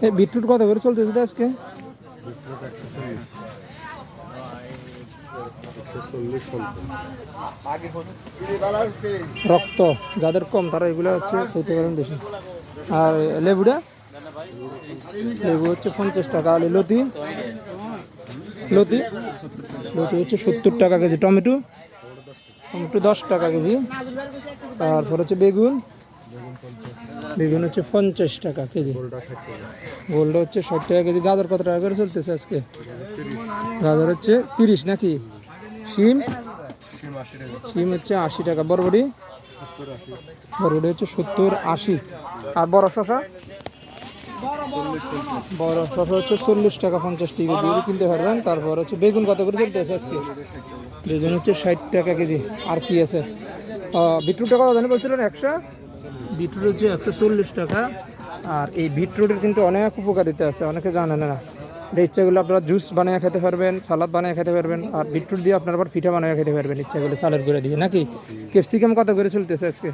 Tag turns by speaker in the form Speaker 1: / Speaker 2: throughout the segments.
Speaker 1: এই বিটরুট কত করে চলতেছে তো আজকে রক্ত, যাদের কম, তারা এগুলো হচ্ছে খেতে পারেন বেশি। আর লেবুটা? লেবু হচ্ছে পঞ্চাশ টাকা, আর লতি? লতি? লতি হচ্ছে সত্তর টাকা কেজি, টমেটো? টমেটো দশ টাকা কেজি। তারপর হচ্ছে বেগুন? বেগুন হচ্ছে পঞ্চাশ টাকা কেজি। গোল্ড হচ্ছে ষাট টাকা কেজি। গাজর কত টাকা করে চলতেছে আজকে? গাজর হচ্ছে তিরিশ নাকি? শিম। শিম হচ্ছে আশি টাকা। বরবটি? বরবটি হচ্ছে সত্তর আশি। আর বড় শশা বড় শশা হচ্ছে চল্লিশ টাকা পঞ্চাশ টাকা। দিয়ে কিনতে পারবেন। তারপর হচ্ছে বেগুন কত করে চলতেছে আজকে? বেগুন হচ্ছে ষাট টাকা কেজি। আর কি আছে? বিটরুটটা কত জানি বলছিলেন? একশো? বিটরুট হচ্ছে একশো চল্লিশ টাকা। আর এই বিটরুটের কিন্তু অনেক উপকারিতা আছে। অনেকে জানেন না। এটা ইচ্ছাগুলো আপনারা জুস বানিয়ে খেতে পারবেন সালাদ বানিয়ে খেতে পারবেন আর বিটরুট দিয়ে আপনারা আবার পিঠা বানিয়ে খেতে পারবেন ইচ্ছাগুলো চালের করে দিয়ে নাকি? ক্যাপসিকাম কত করে চলতেছে আজকে?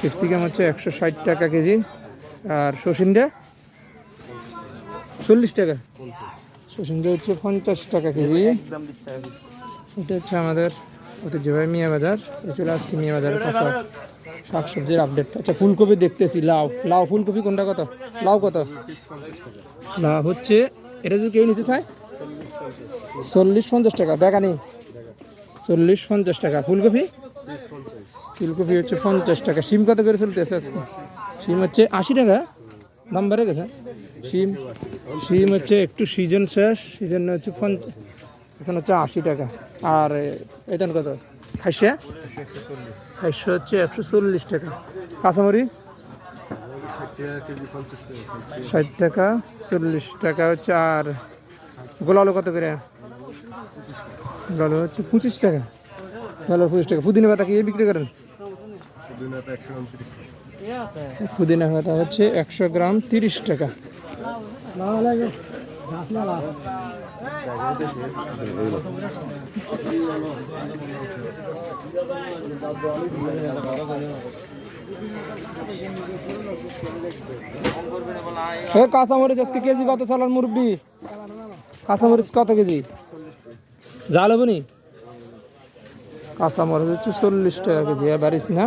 Speaker 1: ক্যাপসিকাম হচ্ছে একশো ষাট টাকা কেজি আর শসিন্দা চল্লিশ টাকা। শসিন্দা হচ্ছে পঞ্চাশ টাকা কেজি। এটা হচ্ছে আমাদের ঐতিহ্যবাহী মিয়া বাজার চলে আজকে মিয়া বাজারের কাঁচা শাকসবজির আপডেট আচ্ছা ফুলকপি দেখতেছি, লাউ। লাউ ফুলকপি কোনটা কত? লাউ কত? লাউ হচ্ছে, এটা যদি কেউ নিতে চায়, চল্লিশ পঞ্চাশ টাকা, বেগানি। চল্লিশ পঞ্চাশ টাকা। ফুলকপি? ফুলকপি হচ্ছে পঞ্চাশ টাকা। সিম কত করে চলতেছে আজকে? সিম হচ্ছে আশি টাকা। দাম বেড়ে গেছে। সিম সিম হচ্ছে একটু সিজন শেষ সিজন হচ্ছে পঞ্চাশ এখন হচ্ছে আশি টাকা। আর এতন কত? খাইসা খাইসা হচ্ছে একশো চল্লিশ টাকা। কাঁচামরিচ? ষাট টাকা, চল্লিশ টাকা হচ্ছে। আর গোলালো কত করে? গোলালো হচ্ছে পঁচিশ টাকা। গোলালো পঁচিশ টাকা। পুদিনা পাতা কি বিক্রি করেন? পুদিনা পাতা হচ্ছে একশো গ্রাম তিরিশ টাকা। কাঁচামরিচ আজকে কেজি কত চালান মুরব্বি? কাঁচামরিচ কত কেজি? জাল হবে নি? কাঁচামরিচ হচ্ছে চল্লিশ টাকা কেজি এবারিস না?